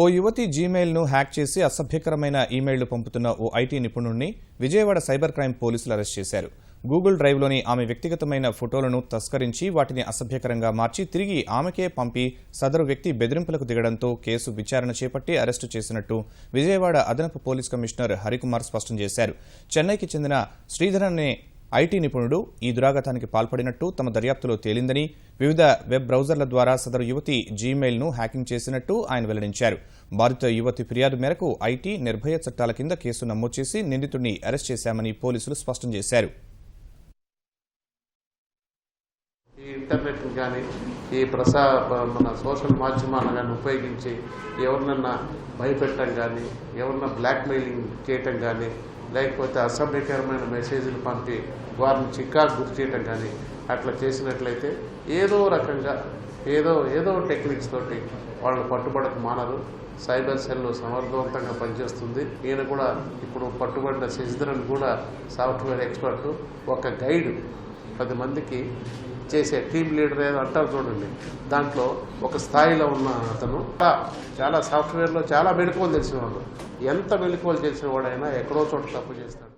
ఓ యువతి జీమెయిల్ను హ్యాక్ చేసి అసభ్యకరమైన ఈమెయిల్లు పంపుతున్న ఓ ఐటీ నిపుణుడిని విజయవాడ సైబర్ క్రైమ్ పోలీసులు అరెస్ట్ చేశారు. గూగుల్ డ్రైవ్లోని ఆమె వ్యక్తిగతమైన ఫోటోలను తస్కరించి వాటిని అసభ్యకరంగా మార్చి తిరిగి ఆమెకే పంపి సదరు వ్యక్తి బెదిరింపులకు దిగడంతో కేసు విచారణ చేపట్టి అరెస్టు చేసినట్టు విజయవాడ అదనపు పోలీస్ కమిషనర్ హరికుమార్ స్పష్టం చేశారు. చెన్నైకి చెందిన శ్రీధర్ అనే ఐటీ నిపుణుడు ఈ దురాఘాతానికి పాల్పడినట్టు తమ దర్యాప్తులో తేలిందని వివిధ వెబ్ బ్రౌజర్ల ద్వారా సదరు యువతి జీమెయిల్ను హ్యాకింగ్ చేసినట్టు ఆయన వెల్లడించారు. బాధిత యువతి ఫిర్యాదు మేరకు ఐటీ నిర్భయ చట్టాల కింద కేసు నమోదు చేసి నిందితుడిని అరెస్ట్ చేశామని పోలీసులు స్పష్టం చేశారు. ఈ ఇంటర్నెట్ కానీ ఈ ప్రసా మన సోషల్ మాధ్యమాలను కానీ ఉపయోగించి ఎవరినన్నా భయపెట్టడం కానీ ఎవరన్నా బ్లాక్మెయిలింగ్ చేయటం కానీ లేకపోతే అసభ్యకరమైన మెసేజ్లు పంపి వారిని చిక్కాకు గురి చేయటం కానీ అట్లా చేసినట్లయితే ఏదో రకంగా ఏదో ఏదో టెక్నిక్స్ తోటి వాళ్ళని పట్టుబడక మానరు. సైబర్ సెల్ సమర్థవంతంగా పనిచేస్తుంది. ఈయన కూడా ఇప్పుడు పట్టుబడిన శశిధరన్ కూడా సాఫ్ట్వేర్ ఎక్స్పర్ట్. ఒక గైడ్ పది మందికి చేసే టీమ్ లీడర్ ఏదో అంటారు చూడండి. దాంట్లో ఒక స్థాయిలో ఉన్న అతను. చాలా సాఫ్ట్వేర్లో చాలా మెలకువలు తెలిసినవాడు. ఎంత మెలకువలు తెలిసిన వాడైనా ఎక్కడో చోట తప్పు చేస్తాడు.